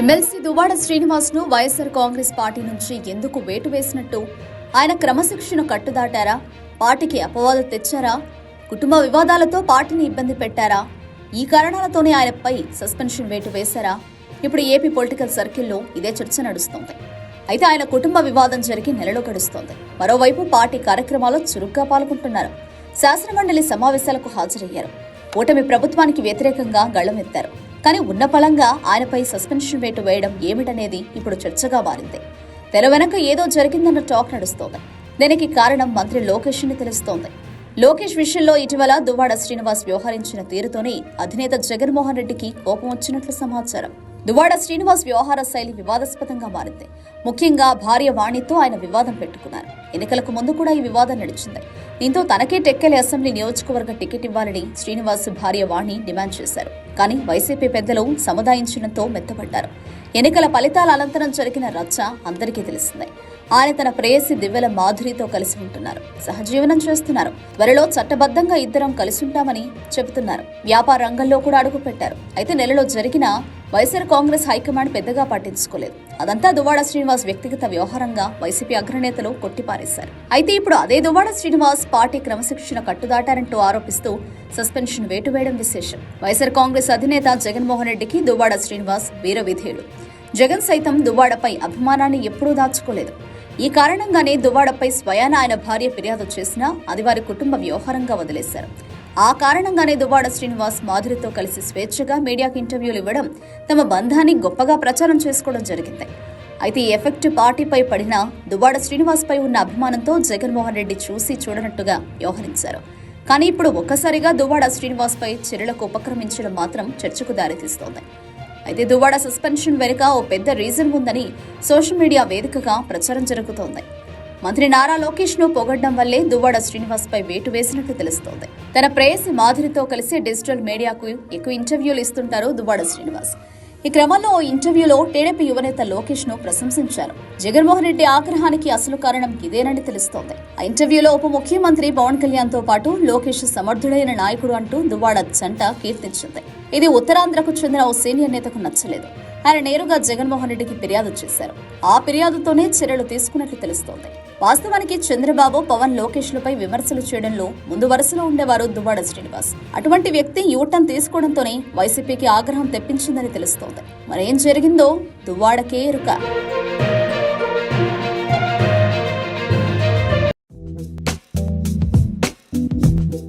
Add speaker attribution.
Speaker 1: MLC Duvvada శ్రీనివాస్ను YSR Congress party నుంచి ఎందుకు వేటు వేసినట్టు? ఆయన క్రమశిక్షణ కట్టుదాటారా? పార్టీకి అపవాదం తెచ్చారా? కుటుంబ వివాదాలతో పార్టీని ఇబ్బంది పెట్టారా? ఈ కారణాలతోనే ఆయనపై సస్పెన్షన్ వేటు వేశారా? ఇప్పుడు ఏపీ పొలిటికల్ సర్కిల్లో ఇదే చర్చ నడుస్తోంది. అయితే ఆయన కుటుంబ వివాదం జరిగి నెలలో గడుస్తోంది. మరోవైపు పార్టీ కార్యక్రమాల్లో చురుగ్గా పాల్గొంటున్నారు. శాసనమండలి సమావేశాలకు హాజరయ్యారు. కూటమి ప్రభుత్వానికి వ్యతిరేకంగా గళమెత్తారు. కానీ ఉన్న ఫలంగా ఆయనపై సస్పెన్షన్ వేటు వేయడం ఏమిటనేది ఇప్పుడు చర్చగా మారింది. తెర వెనక ఏదో జరిగిందన్న టాక్ నడుస్తోంది. దీనికి కారణం మంత్రి లోకేష్ అని తెలుస్తోంది. లోకేష్ విషయంలో ఇటీవల దువ్వాడ శ్రీనివాస్ వ్యవహరించిన తీరుతోనే అధినేత జగన్మోహన్ రెడ్డికి కోపం వచ్చినట్లు సమాచారం. దువాడ శ్రీనివాస్ వ్యవహార శైలి వివాదాస్పదంగా మారింది. ముఖ్యంగా భార్య వాణితో ఆయన వివాదం పెట్టుకున్నారు. ఎన్నికలకు ముందు కూడా ఈ వివాదం నడిచింది. దీంతో తనకే టెక్కెలి అసెంబ్లీ నియోజకవర్గ టికెట్ ఇవ్వాలని శ్రీనివాస్ భార్య వాణి డిమాండ్ చేశారు. కానీ వైసీపీ పెద్దలు సముదాయించడంతో మెత్తపడ్డారు. ఎన్నికల ఫలితాల అనంతరం జరిగిన రచ్చ అందరికీ తెలిసిందే. ఆయన తన ప్రేయసి దివ్యల మాధురితో కలిసి ఉంటున్నారు. సహజీవనం చేస్తున్నారు. త్వరలో చట్టబద్ధంగా ఇద్దరం కలిసి ఉంటామని చెబుతున్నారు. వ్యాపార రంగంలో కూడా అడుగుపెట్టారు. అయితే నెలలో జరిగిన వైఎస్ఆర్ కాంగ్రెస్ హైకమాండ్ పెద్దగా పట్టించుకోలేదు. అదంతా దువ్వాడ శ్రీనివాస్ వ్యక్తిగత వ్యవహారంగా వైసీపీ అగ్రనేతలు కొట్టిపారేశారు. అయితే ఇప్పుడు అదే దువ్వాడ శ్రీనివాస్ పార్టీ క్రమశిక్షణ కట్టుదాటారంటూ ఆరోపిస్తూ సస్పెన్షన్ వేటు వేయడం విశేషం. వైఎస్ఆర్ కాంగ్రెస్ అధినేత జగన్మోహన్ రెడ్డికి దువ్వాడ శ్రీనివాస్ వీర విధేయుడు. జగన్ సైతం దువ్వాడపై అభిమానాన్ని ఎప్పుడూ దాచుకోలేదు. ఈ కారణంగానే దువ్వాడపై స్వయాన ఆయన భార్య ఫిర్యాదు చేసినా అది వారి కుటుంబ వ్యవహారంగా వదిలేశారు. ఆ కారణంగానే దువ్వాడ శ్రీనివాస్ మాధురితో కలిసి స్వేచ్ఛగా మీడియాకు ఇంటర్వ్యూలు ఇవ్వడం తమ బంధాన్ని గొప్పగా ప్రచారం చేసుకోవడం జరిగింది. అయితే ఈ ఎఫెక్ట్ పార్టీపై పడిన దువ్వాడ శ్రీనివాస్పై ఉన్న అభిమానంతో జగన్మోహన్ రెడ్డి చూసి చూడనట్టుగా వ్యవహరించారు. కానీ ఇప్పుడు ఒక్కసారిగా దువ్వాడ శ్రీనివాస్పై చర్యలకు ఉపక్రమించడం మాత్రం చర్చకు దారితీస్తోంది. అయితే దువ్వాడ సస్పెన్షన్ వెనుక ఓ పెద్ద రీజన్ ఉందని సోషల్ మీడియా వేదికగా ప్రచారం జరుగుతోంది. మంత్రి నారా లోకేష్ను పొగడ్డం వల్లే దువ్వాడ శ్రీనివాస్ పై వేటు వేసినట్టు తెలుస్తోంది. తన ప్రేయసి మాధురితో కలిసి డిజిటల్ మీడియాకు ఎక్కువ ఇంటర్వ్యూలు ఇస్తుంటారు దువ్వాడ శ్రీనివాస్. ఈ క్రమంలో ఓ ఇంటర్వ్యూలో టీడీపీ యువనేత లోకేష్ను ప్రశంసించారు. జగన్మోహన్ రెడ్డి ఆగ్రహానికి అసలు కారణం ఇదేనని తెలుస్తోంది. ఆ ఇంటర్వ్యూలో ఉప ముఖ్యమంత్రి పవన్ కళ్యాణ్తో పాటు లోకేష్ సమర్థుడైన నాయకుడు అంటూ దువ్వాడ జంట కీర్తించింది. ఇది ఉత్తరాంధ్రకు చెందిన ఓ సీనియర్ నేతకు నచ్చలేదు. ఆయన నేరుగా జగన్మోహన్ రెడ్డికి ఫిర్యాదు చేశారు. ఆ ఫిర్యాదుతోనే చర్యలు తీసుకున్నట్లు తెలుస్తోంది. వాస్తవానికి చంద్రబాబు పవన్ లోకేష్ లపై విమర్శలు చేయడంలో ముందు వరుసలో ఉండేవారు దువ్వాడ శ్రీనివాస్. అటువంటి వ్యక్తి యూటర్న్ తీసుకోవడంతోనే వైసీపీకి ఆగ్రహం తెప్పించిందని తెలుస్తోంది. మరేం జరిగిందో దువ్వాడకే ఎరుక.